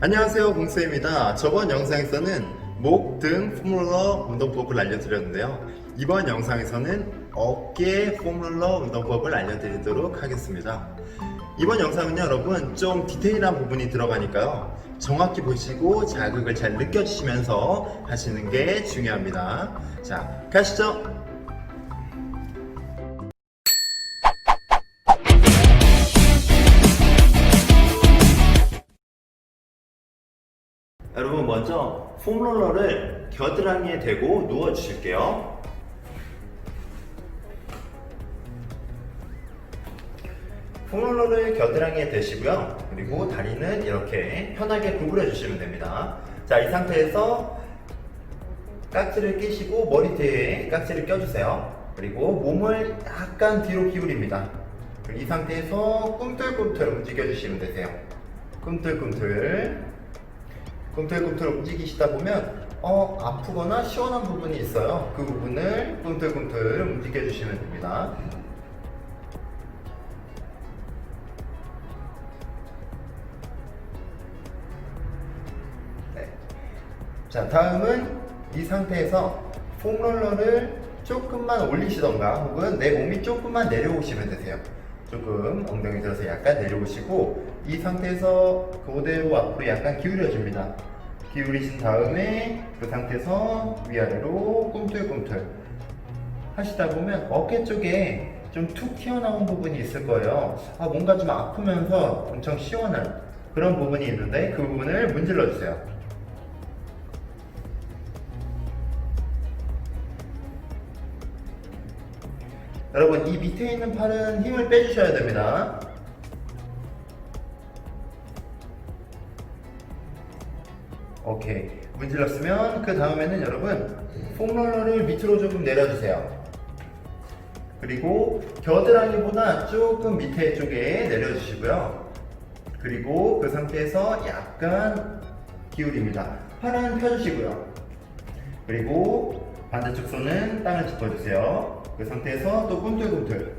안녕하세요 공수입니다. 저번 영상에서는 목, 등, 포뮬러 운동법을 알려드렸는데요. 이번 영상에서는 어깨 포뮬러 운동법을 알려드리도록 하겠습니다. 이번 영상은 여러분 좀 디테일한 부분이 들어가니까요. 정확히 보시고 자극을 잘 느껴주시면서 하시는 게 중요합니다. 자 가시죠 여러분 먼저 폼롤러를 겨드랑이에 대고 누워 주실게요. 폼롤러를 겨드랑이에 대시고요. 그리고 다리는 이렇게 편하게 구부려 주시면 됩니다. 자, 이 상태에서 깍지를 끼시고 머리띠에 깍지를 껴주세요. 그리고 몸을 약간 뒤로 기울입니다. 이 상태에서 꿈틀꿈틀 움직여 주시면 되세요. 꿈틀꿈틀. 꿈틀꿈틀 움직이시다 보면 어 아프거나 시원한 부분이 있어요. 그 부분을 꿈틀꿈틀 움직여 주시면 됩니다. 네. 자 다음은 이 상태에서 폼롤러를 조금만 올리시던가 혹은 내 몸이 조금만 내려오시면 되세요. 조금 엉덩이 들어서 약간 내려오시고 이 상태에서 그대로 앞으로 약간 기울여 줍니다. 기울이신 다음에 그 상태에서 위아래로 꿈틀꿈틀 하시다 보면 어깨 쪽에 좀 툭 튀어나온 부분이 있을 거예요. 아, 뭔가 좀 아프면서 엄청 시원한 그런 부분이 있는데 그 부분을 문질러 주세요. 여러분 이 밑에 있는 팔은 힘을 빼주셔야 됩니다. 오케이 문질렀으면 그 다음에는 여러분 폼롤러를 밑으로 조금 내려주세요. 그리고 겨드랑이보다 조금 밑에 쪽에 내려주시고요. 그리고 그 상태에서 약간 기울입니다. 팔은 펴주시고요. 그리고 반대쪽 손은 땅을 짚어주세요. 그 상태에서 또 꿈틀꿈틀.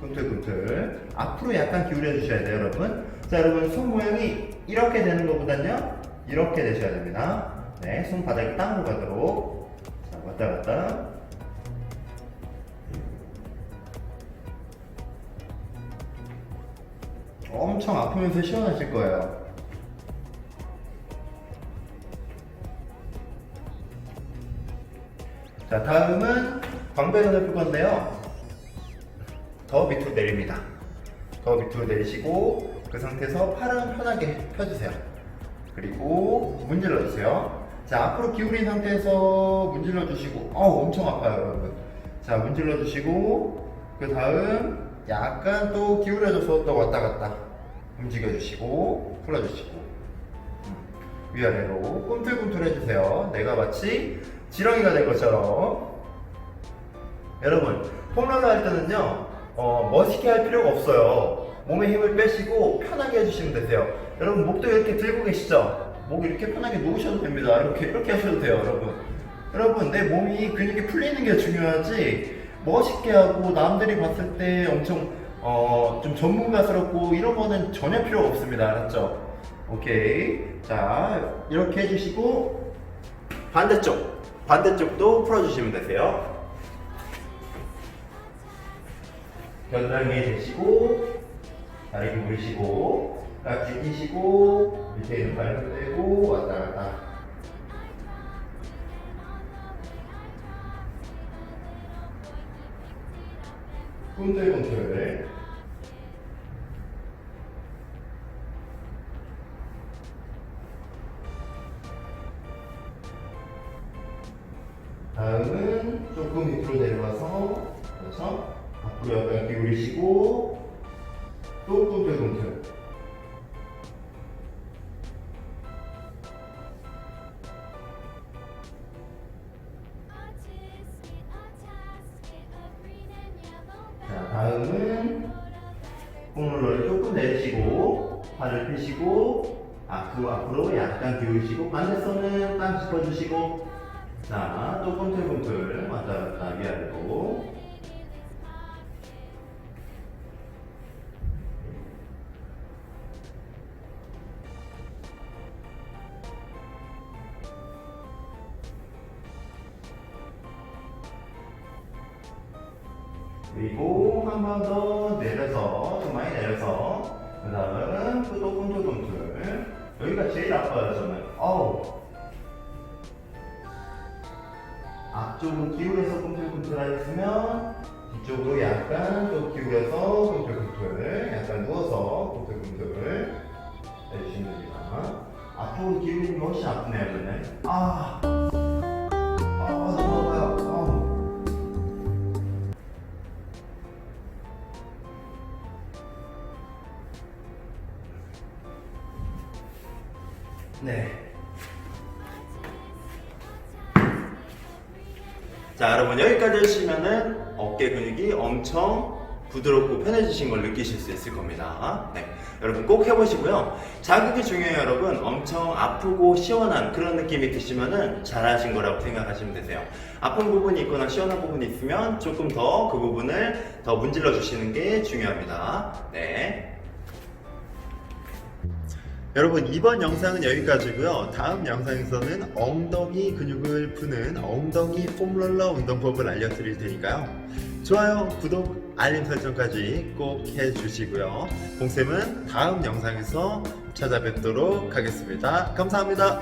꿈틀꿈틀. 앞으로 약간 기울여 주셔야 돼요, 여러분. 자, 여러분, 손 모양이 이렇게 되는 것보다는요, 이렇게 되셔야 됩니다. 네, 손바닥이 땅으로 가도록. 자, 왔다 갔다. 엄청 아프면서 시원하실 거예요. 자, 다음은 광배를 넓힐 건데요. 더 밑으로 내립니다. 더 밑으로 내리시고 그 상태에서 팔은 편하게 펴주세요. 그리고 문질러 주세요. 자, 앞으로 기울인 상태에서 문질러 주시고, 어우, 엄청 아파요, 여러분. 자, 문질러 주시고, 그 다음 약간 또 기울여줘서 또 왔다 갔다 움직여 주시고, 풀어 주시고, 위아래로 꿈틀꿈틀 해주세요. 내가 마치 지렁이가 된 것처럼. 여러분, 폼롤러 할 때는요, 어, 멋있게 할 필요가 없어요. 몸에 힘을 빼시고 편하게 해주시면 되세요. 여러분, 목도 이렇게 들고 계시죠? 목 이렇게 편하게 놓으셔도 됩니다. 이렇게, 이렇게 하셔도 돼요, 여러분. 여러분, 내 몸이 근육이 풀리는 게 중요하지, 멋있게 하고 남들이 봤을 때 엄청, 어, 좀 전문가스럽고 이런 거는 전혀 필요가 없습니다. 알았죠? 오케이. 자, 이렇게 해주시고, 반대쪽. 반대쪽도 풀어주시면 되세요. 겨드랑이에 대시고, 다리 구부리시고, 깍지 끼시고, 밑에 있는 발도 떼고, 왔다 갔다. 꿈틀꿈틀. 다음은 조금 밑으로 내려와서 그래서 앞으로 약간 기울이시고 또 꿈틀꿈틀 자 다음은 폼롤러를 조금 내리시고 팔을 펴시고 앞으로 앞으로 약간 기울이시고 반대 손은 땅 짚어주시고 자, 또 꿈틀꿈틀 왔다 갔다 위아래로 그리고 한 번 더 내려서 좀 많이 내려서 그 다음은 또 꿈틀꿈틀 여기가 제일 아파요 저는 어우. 앞쪽은 기울여서 꿈틀꿈틀 하였으면 뒤쪽으로 약간 좀 기울여서 꿈틀꿈틀 약간 누워서 꿈틀꿈틀 해주시면 됩니다. 앞쪽으로 기울이는 게 훨씬 아프네요 저는 아, 아 네. 자, 여러분 여기까지 하시면은 어깨 근육이 엄청 부드럽고 편해지신 걸 느끼실 수 있을 겁니다. 네. 여러분 꼭 해보시고요. 자극이 중요해요, 여러분. 엄청 아프고 시원한 그런 느낌이 드시면은 잘하신 거라고 생각하시면 되세요. 아픈 부분이 있거나 시원한 부분이 있으면 조금 더 그 부분을 더 문질러 주시는 게 중요합니다. 네. 여러분 이번 영상은 여기까지고요. 다음 영상에서는 엉덩이 근육을 푸는 엉덩이 폼롤러 운동법을 알려드릴 테니까요. 좋아요, 구독, 알림 설정까지 꼭 해주시고요. 봉쌤은 다음 영상에서 찾아뵙도록 하겠습니다. 감사합니다.